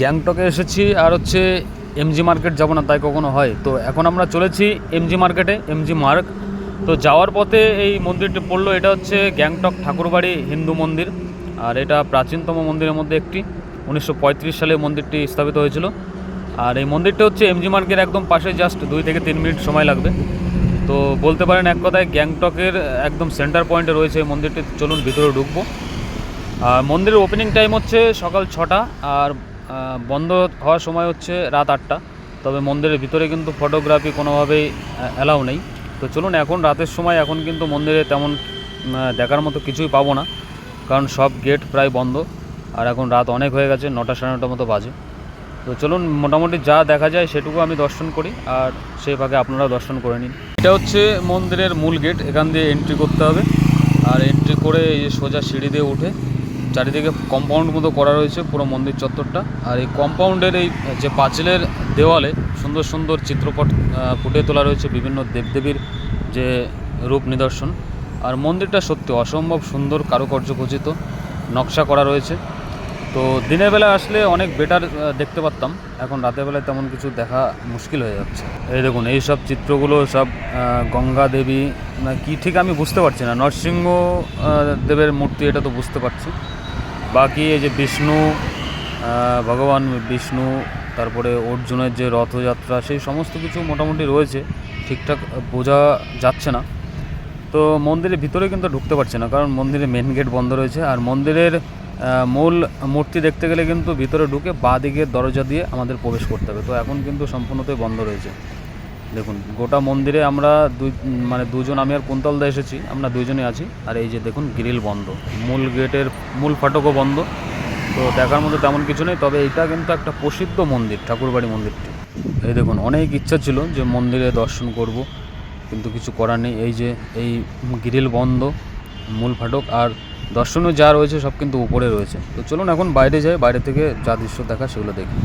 গ্যাংটকে এসেছি আর হচ্ছে এমজি মার্কেট যাব না, তাই কখনো হয়। তো এখন আমরা চলেছি এমজি মার্কেটে এমজি মার্ক তো যাওয়ার পথে এই মন্দিরটি পড়ল, এটা হচ্ছে গ্যাংটক ঠাকুরবাড়ি হিন্দু মন্দির। আর এটা প্রাচীনতম মন্দিরের মধ্যে একটি। উনিশশো পঁয়ত্রিশ সালে মন্দিরটি স্থাপিত হয়েছিল। আর এই মন্দিরটা হচ্ছে এমজি মার্কের একদম পাশে, জাস্ট দুই থেকে তিন মিনিট সময় লাগবে। তো বলতে পারেন এক কথায় গ্যাংটকের একদম সেন্টার পয়েন্টে রয়েছে এই মন্দিরটি। চলুন ভিতরে ঢুকবো। আর মন্দিরের ওপেনিং টাইম হচ্ছে সকাল ছটা। আর বন্ধ হওয়ার সময় হচ্ছে রাত আটটা। তবে মন্দিরের ভিতরে কিন্তু ফটোগ্রাফি কোনোভাবেই অ্যালাউ নেই। তো চলুন এখন রাতের সময় এখন কিন্তু মন্দিরে তেমন দেখার মতো কিছুই পাবো না। কারণ সব গেট প্রায় বন্ধ। আর এখন রাত অনেক হয়ে গেছে, নটা সাড়ে নটার মতো বাজে। তো চলুন মোটামুটি যা দেখা যায় সেটুকু আমি দর্শন করি। আর সেই ভাগে আপনারাও দর্শন করে নিন। এটা হচ্ছে মন্দিরের মূল গেট এখান দিয়ে এন্ট্রি করতে হবে। আর এন্ট্রি করে এই সোজা সিঁড়ি দিয়ে উঠে চারিদিকে কম্পাউন্ড মতো করা রয়েছে, পুরো মন্দির চত্বরটা। আর এই কম্পাউন্ডের এই, যে পাঁচিলের দেওয়ালে সুন্দর সুন্দর চিত্রপট ফুটে তোলা রয়েছে বিভিন্ন দেবদেবীর যে রূপ নিদর্শন। আর মন্দিরটা সত্যি অসম্ভব সুন্দর কারুকার্য খচিত নকশা করা রয়েছে। তো দিনের বেলা আসলে অনেক বেটার দেখতে পারতাম। এখন রাতের বেলায় তেমন কিছু দেখা মুশকিল হয়ে যাচ্ছে। এই দেখুন, এই সব চিত্রগুলো, সব গঙ্গা দেবী, না কি ঠিক আমি বুঝতে পারছি না। নরসিংহ দেবের মূর্তি, এটা তো বুঝতে পারছি। বাকি এই যে বিষ্ণু ভগবান বিষ্ণু, তারপরে অর্জুনের যে রথযাত্রা, সেই সমস্ত কিছু মোটামুটি রয়েছে। ঠিকঠাক বোঝা যাচ্ছে না। তো মন্দিরের ভিতরে কিন্তু ঢুকতে পারছে না, কারণ মন্দিরের মেন গেট বন্ধ রয়েছে। আর মন্দিরের মূল মূর্তি দেখতে গেলে কিন্তু ভিতরে ঢুকে বাঁ দিকের দরজা দিয়ে আমাদের প্রবেশ করতে হবে। তো এখন কিন্তু সম্পূর্ণতই বন্ধ রয়েছে। দেখুন, গোটা মন্দিরে আমরা দুই মানে দুজন, আমি আর কুন্তলদা এসেছি, আমরা দুইজনই আছি। আর এই যে দেখুন, গ্রিল বন্ধ। মূল গেটের মূল ফাটকও বন্ধ। তো দেখার মধ্যে তেমন কিছু নেই, তবে এটা কিন্তু একটা প্রসিদ্ধ মন্দির, ঠাকুরবাড়ি মন্দিরটি। এই দেখুন, অনেক ইচ্ছা ছিল যে মন্দিরে দর্শন করব, কিন্তু কিছু করার নেই। এই যে, এই গ্রিল বন্ধ, মূল ফাটক, আর দর্শনীয় যা রয়েছে সব কিন্তু উপরে রয়েছে। তো চলুন এখন বাইরে যাই, বাইরে থেকে যা দৃশ্য দেখা সেগুলো দেখি।